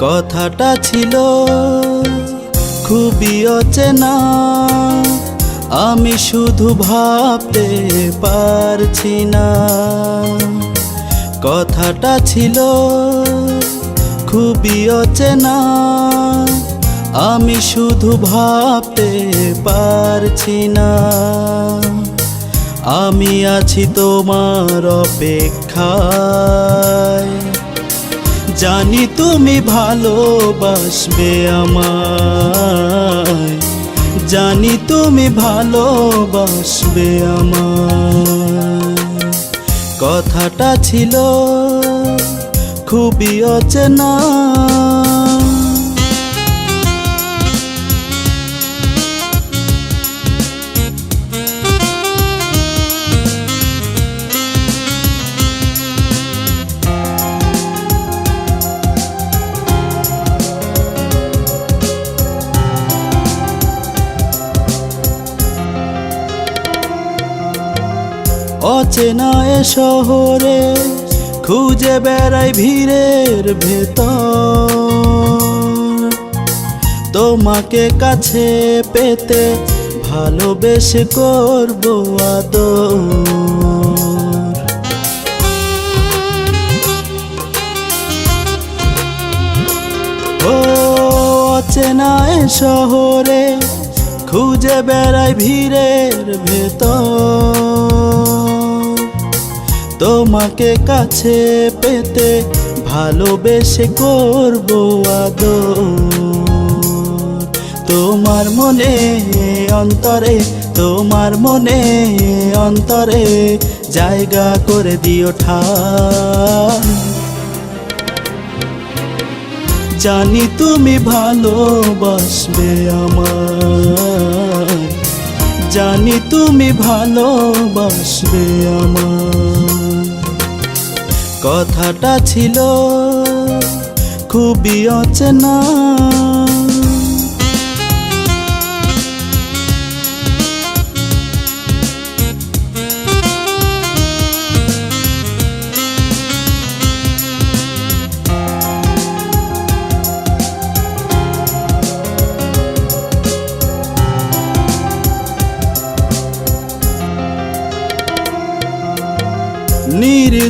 কথাটা ছিল খুবই অচেনা। আমি শুধু ভাবতে পারছি না। কথাটা ছিল খুবই অচেনা। আমি শুধু ভাবতে পারছি না। আমি আছি তোমার অপেক্ষায়। জানি তুমি ভালোবাসবে আমায়। জানি তুমি ভালোবাসবে আমায়। কথাটা ছিল খুবই অচেনা। অচেনা এ শহরে খুঁজে বেড়াই ভিড়ের ভেতর। তোমাকে কাছে পেতে ভালোবেসে করব ও অচেনা এ শহরে খুঁজে বেড়াই ভিড়ের ভেতর। তোমাকে কাছে পেতে ভালোবেসে করব আদর। তোমার মনে অন্তরে, তোমার মনে অন্তরে জায়গা করে দিও ঠাই জানি তুমি ভালোবাসবে আমায় জানি তুমি ভালোবাসবে আমার। কথাটা ছিল খুবই অচেনা।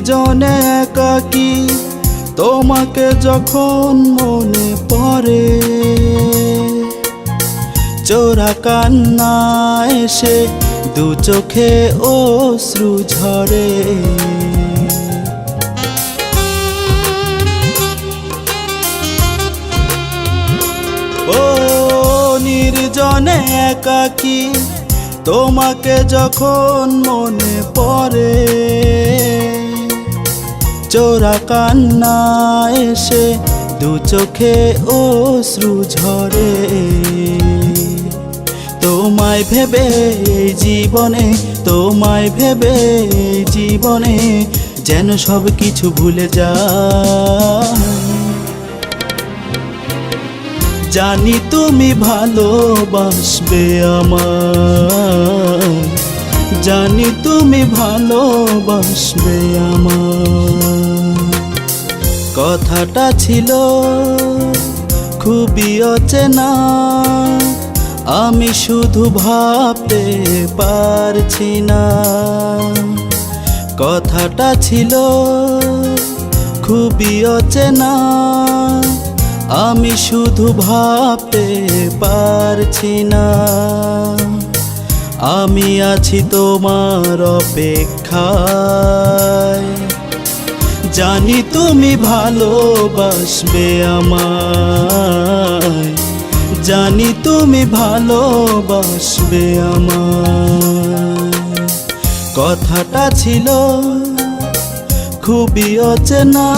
নির্জনে একাকি, তোমাকে যখন মনে পড়ে, চোরা কান্না এসে দু চোখে অশ্রু ঝরে। ও নির্জনে একাকি, তোমাকে যখন মনে পড়ে চোরা কান্না এসে দু চোখে ও অশ্রু ঝরে। তোমায় ভেবে জীবনে, তোমায় ভেবে জীবনে যেন সব কিছু ভুলে যা জানি তুমি ভালোবাসবে আমায়। জানি তুমি ভালোবাসবে আমায় কথাটা ছিল খুবই অচেনা, আমি শুধু ভাবতে পারছি না। কথাটা ছিল খুবই অচেনা, আমি শুধু ভাবতে পারছি না। আমি আছি তোমার অপেক্ষায়। জানি তুমি ভালোবাসবে আমায়। জানি তুমি ভালোবাসবে আমায়। কথাটা ছিল খুবই অচেনা।